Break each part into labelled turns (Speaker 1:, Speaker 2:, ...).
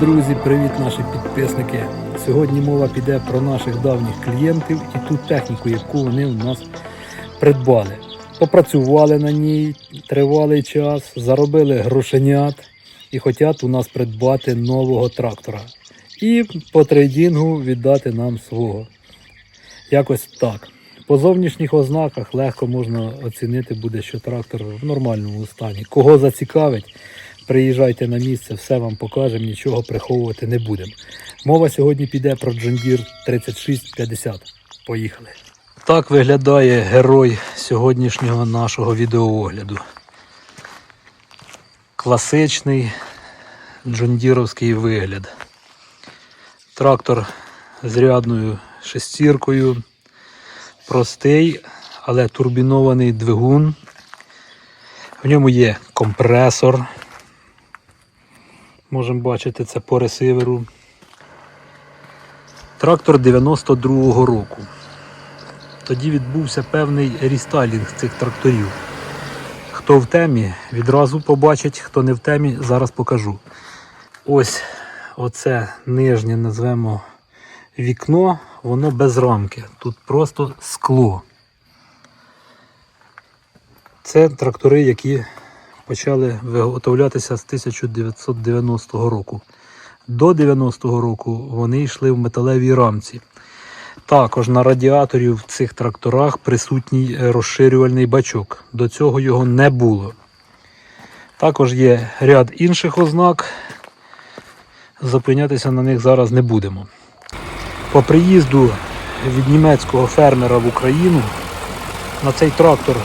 Speaker 1: Друзі, привіт, наші підписники. Сьогодні мова піде про наших давніх клієнтів і ту техніку, яку вони у нас придбали. Попрацювали на ній тривалий час, заробили грошенят і хочуть у нас придбати нового трактора. І по трейдингу віддати нам свого. Якось так. По зовнішніх ознаках легко можна оцінити буде, що трактор в нормальному стані. Кого зацікавить, приїжджайте на місце, все вам покажемо, нічого приховувати не будемо. Мова сьогодні піде про Deere 3650. Поїхали. Так виглядає герой сьогоднішнього нашого відеоогляду. Класичний джондіровський вигляд. Трактор з рядною шестіркою. Простий, але турбінований двигун. В ньому є компресор. Можемо бачити це по ресиверу. Трактор 92-го року. Тоді відбувся певний рестайлінг цих тракторів. Хто в темі, відразу побачить, хто не в темі, зараз покажу. Ось оце нижнє назвемо вікно, воно без рамки. Тут просто скло. Це трактори, які почали виготовлятися з 1990 року. До 90-го року вони йшли в металевій рамці. Також на радіаторі в цих тракторах присутній розширювальний бачок. До цього його не було. Також є ряд інших ознак. Зупинятися на них зараз не будемо. По приїзду від німецького фермера в Україну на цей трактор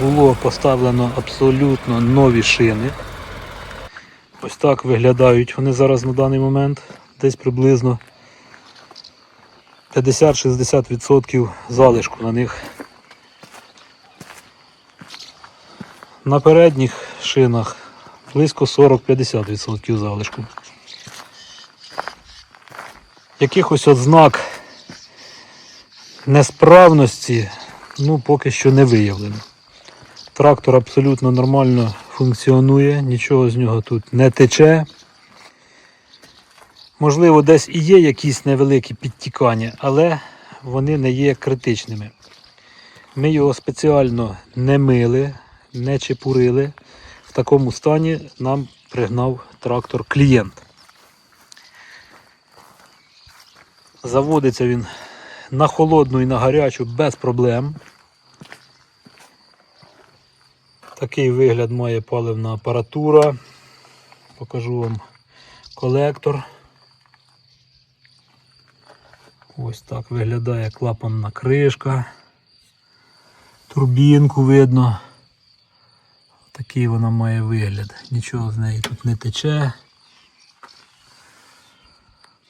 Speaker 1: було поставлено абсолютно нові шини. Ось так виглядають вони зараз на даний момент. Десь приблизно 50-60% залишку на них. На передніх шинах близько 40-50% залишку. Якихось ознак несправності ну, поки що не виявлено. Трактор абсолютно нормально функціонує, нічого з нього тут не тече. Можливо, десь і є якісь невеликі підтікання, але вони не є критичними. Ми його спеціально не мили, не чепурили. В такому стані нам пригнав трактор клієнт. Заводиться він на холодну і на гарячу без проблем. Такий вигляд має паливна апаратура. Покажу вам колектор. Ось так виглядає клапанна кришка. Турбінку видно. Такий вона має вигляд. Нічого з неї тут не тече.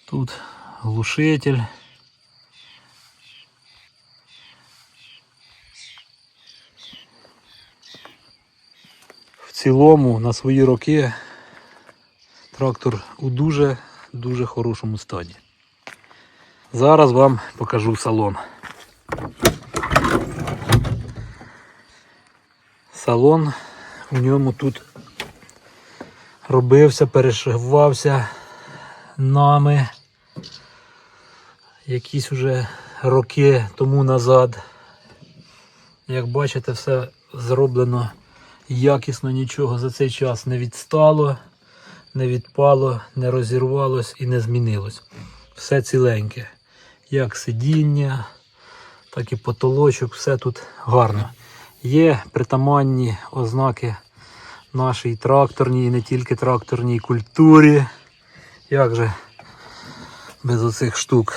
Speaker 1: Тут глушитель. Цілому на свої роки трактор у дуже дуже хорошому стані. Зараз вам покажу салон. Салон у ньому тут робився, перешивався нами якісь уже роки тому назад. Як бачите, все зроблено якісно, нічого за цей час не відстало, не відпало, не розірвалось і не змінилось. Все ціленьке. Як сидіння, так і потолочок, все тут гарно. Є притаманні ознаки нашій тракторній і не тільки тракторній культурі. Як же без оцих штук,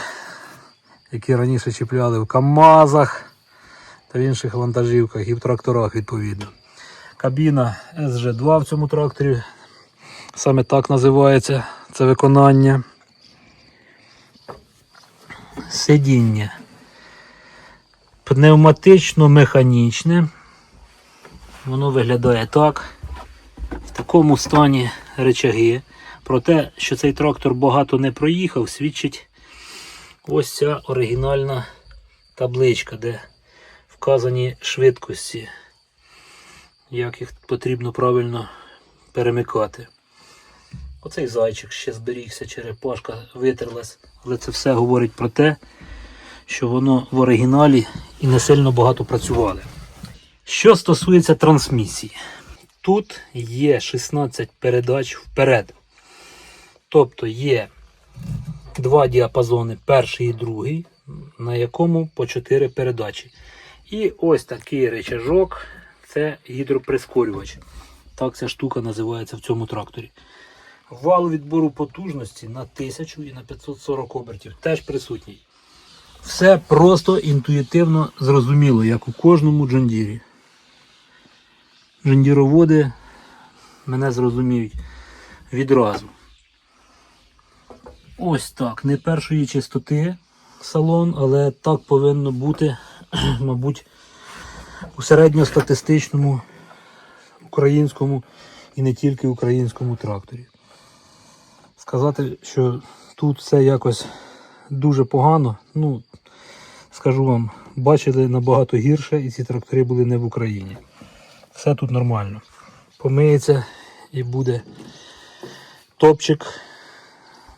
Speaker 1: які раніше чіпляли в КАМАЗах та в інших вантажівках і в тракторах відповідно. Кабіна SG2 в цьому тракторі. Саме так називається це виконання. Сидіння. Пневматично-механічне. Воно виглядає так. В такому стані речаги. Про те, що цей трактор багато не проїхав, свідчить ось ця оригінальна табличка, де вказані швидкості, як їх потрібно правильно перемикати. Оцей зайчик ще зберігся, черепашка витерлась. Але це все говорить про те, що воно в оригіналі і не сильно багато працювали. Що стосується трансмісії, тут є 16 передач вперед. Тобто є два діапазони, перший і другий, на якому по 4 передачі. І ось такий речажок це гідроприскорювач. Так ця штука називається в цьому тракторі. Вал відбору потужності на 1000 і на 540 обертів теж присутній. Все просто інтуїтивно зрозуміло, як у кожному джондірі. Джондіроводи мене зрозуміють відразу. Ось так, не першої чистоти салон, але так повинно бути, мабуть, у середньостатистичному українському і не тільки українському тракторі. Сказати, що тут все якось дуже погано, ну, скажу вам, бачили набагато гірше, і ці трактори були не в Україні. Все тут нормально. Помиється і буде топчик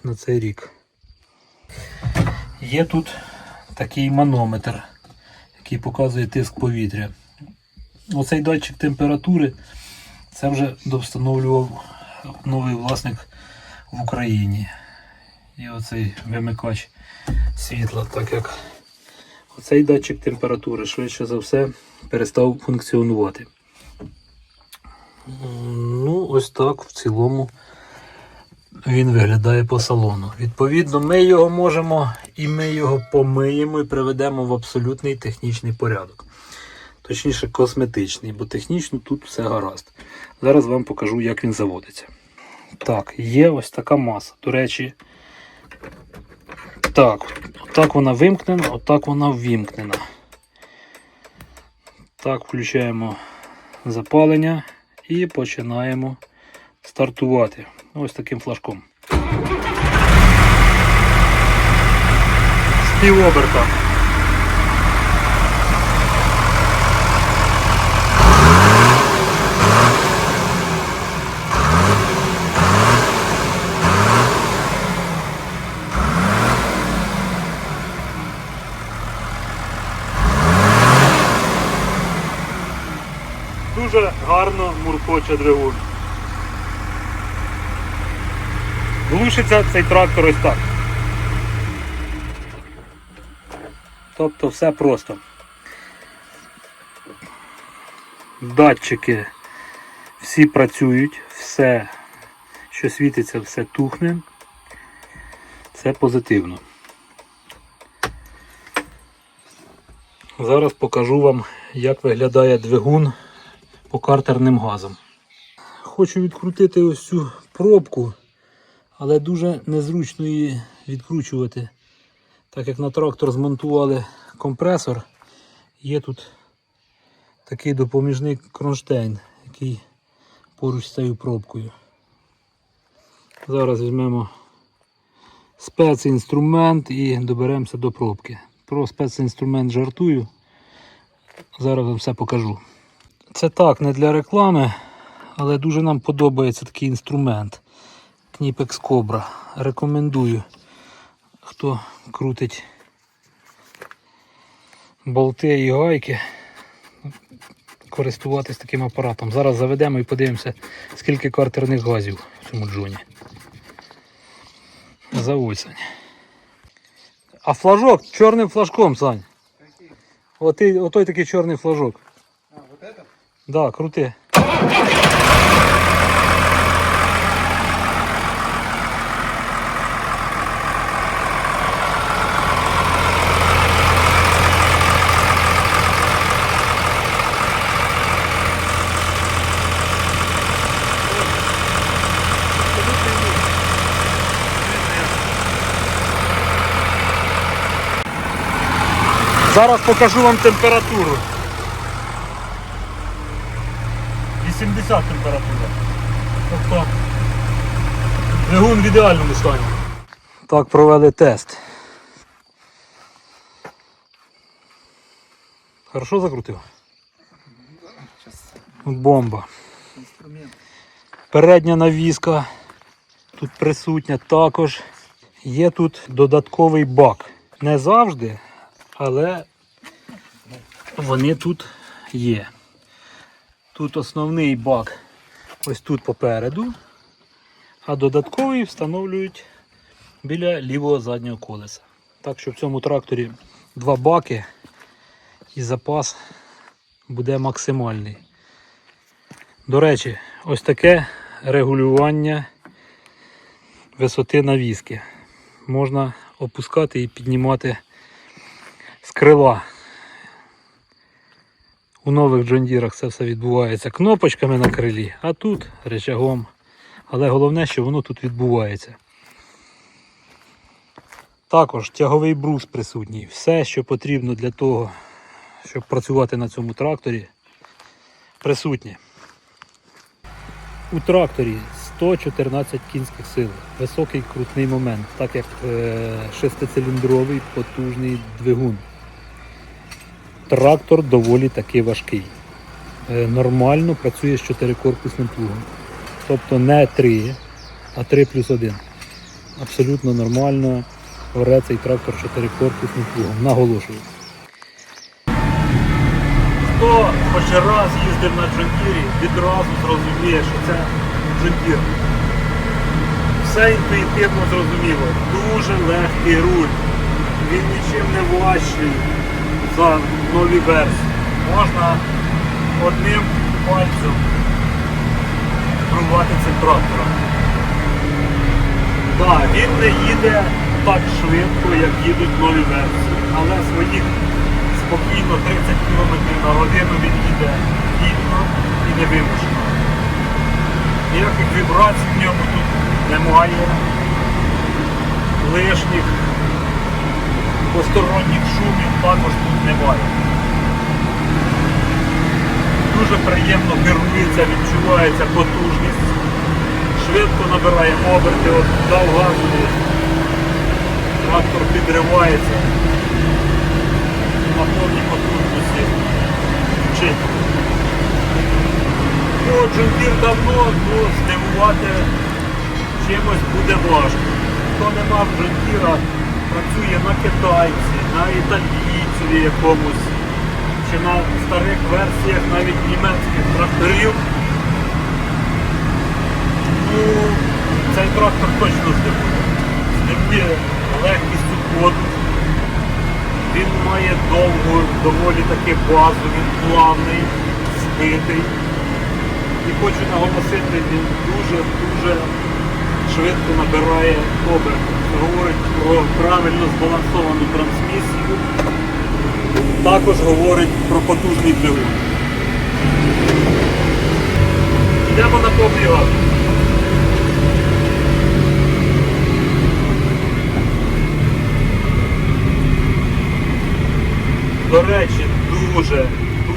Speaker 1: на цей рік. Є тут такий манометр, який показує тиск повітря. Оцей датчик температури це вже довстановлював новий власник в Україні. І оцей вимикач світла, так як оцей датчик температури швидше за все перестав функціонувати. Ну, ось так в цілому він виглядає по салону. Відповідно, ми його можемо і ми його помиємо і приведемо в абсолютний технічний порядок. Точніше, косметичний, бо технічно тут все гаразд. Зараз вам покажу, як він заводиться. Так, є ось така маса. До речі, так, отак вона вимкнена, отак вона ввімкнена. Так, включаємо запалення і починаємо стартувати. Ось таким флажком. З півоберта. Дуже гарно муркоче двигун. Глушиться цей трактор ось так. Тобто все просто. Датчики всі працюють, все, що світиться, все тухне. Це позитивно. Зараз покажу вам, як виглядає двигун по картерним газам. Хочу відкрутити ось цю пробку, але дуже незручно її відкручувати. Так як на трактор змонтували компресор, є тут такий допоміжний кронштейн, який поруч з цією пробкою. Зараз візьмемо спецінструмент і доберемося до пробки. Про спецінструмент жартую. Зараз вам все покажу. Це так, не для реклами, але дуже нам подобається такий інструмент. Кніпекс Cobra. Рекомендую, хто крутить болти і гайки, користуватись таким апаратом. Зараз заведемо і подивимося, скільки картерних газів в цьому джоні. Заводь, Сань. А флажок чорним флажком, Сань. Отой, отой такий чорний флажок.
Speaker 2: А, вот это?
Speaker 1: Да, крути. Зараз покажу вам температуру. 80 температура. Тобто двигун в ідеальному стані. Так, провели тест. Хорошо закрутив? Бомба. Передня навіска тут присутня також. Є тут додатковий бак. Не завжди, але вони тут є. Тут основний бак ось тут попереду, а додатковий встановлюють біля лівого заднього колеса. Так що в цьому тракторі два баки і запас буде максимальний. До речі, ось таке регулювання висоти навіски. Можна опускати і піднімати з крила. У нових джондірах це все відбувається кнопочками на крилі, а тут речагом. Але головне, що воно тут відбувається. Також тяговий брус присутній. Все, що потрібно для того, щоб працювати на цьому тракторі, присутнє. У тракторі 114 кінських сил, високий крутний момент, так як е, шестициліндровий потужний двигун. Трактор доволі таки важкий. Е, нормально працює з чотирикорпусним плугом. Тобто не 3, а 3 плюс 1. Абсолютно нормально оре цей трактор чотирикорпусним плугом. Наголошую. Хто хоч раз їздив на джундірі, відразу зрозуміє, що це джундір. Все інтуїтивно зрозуміло. Дуже легкий руль. Він нічим не важчий за нові версії. Можна одним пальцем керувати цим трактором. Так, він не їде так швидко, як їдуть нові версії, але своїх спокійно 30 км на годину він їде гідно і невимушено. Ніяких вібрацій в ньому тут немає, лишніх посторонніх шумів також тут немає. Дуже приємно керується, відчувається потужність, швидко набирає оберти, от дав газу, трактор підривається на повній потужності вчить. Ну, Джундір давно, ну, здивувати чимось буде важко. Хто не мав Джундіра, працює на китайці, на італійцеві якомусь, чи на старих версіях навіть німецьких тракторів. Ну, цей трактор точно здивує. Здивує легкістю ходу. Він має довгу, доволі таки базу, він плавний, збитий. І хочу наголосити, він дуже-дуже швидко набирає оберт. Говорить про правильно збалансовану трансмісію. Також говорить про потужний двигун. Йдемо на повний. До речі, дуже,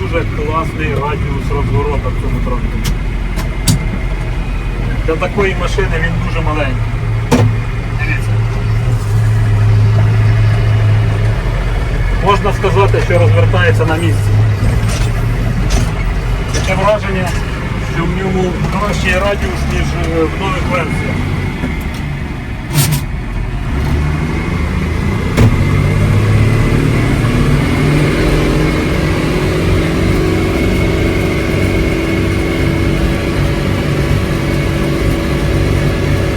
Speaker 1: дуже класний радіус розворота в цьому тракторі. Для такої машини він дуже маленький. Дивіться. Можна сказати, що розвертається на місці. Таке враження, що в ньому кращий радіус, ніж е, в нових версіях.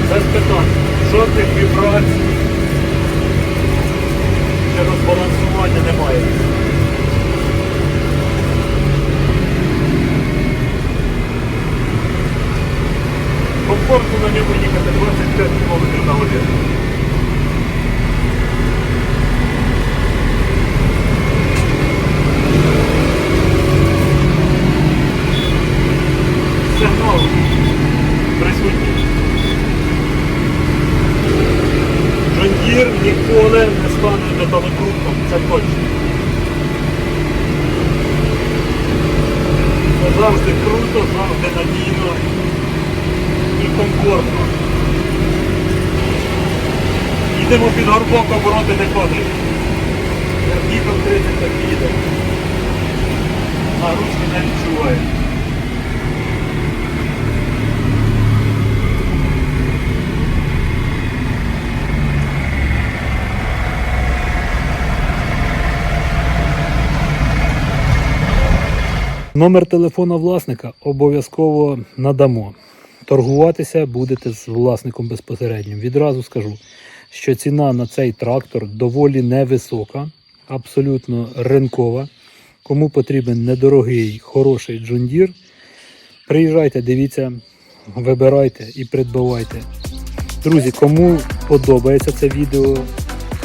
Speaker 1: Без питань. Жодних вібрацій чи розбалансування немає. Комфортно на ньому їхати 25 км на годину. Сигнал присутній. Жондір ніколи не стане металокрутком, це точно. Завжди круто, завжди надійно і комфортно. Їдемо під горбок, обороти не ходить. Їхав 30 так їде. А ручки не відчуває. Номер телефона власника обов'язково надамо. Торгуватися будете з власником безпосередньо. Відразу скажу, що ціна на цей трактор доволі невисока, абсолютно ринкова. Кому потрібен недорогий, хороший джундір, приїжджайте, дивіться, вибирайте і придбавайте. Друзі, кому подобається це відео,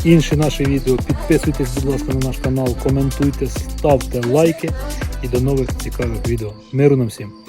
Speaker 1: інші наші відео, підписуйтесь, будь ласка, на наш канал, коментуйте, ставте лайки і до нових цікавих відео. Миру нам всім!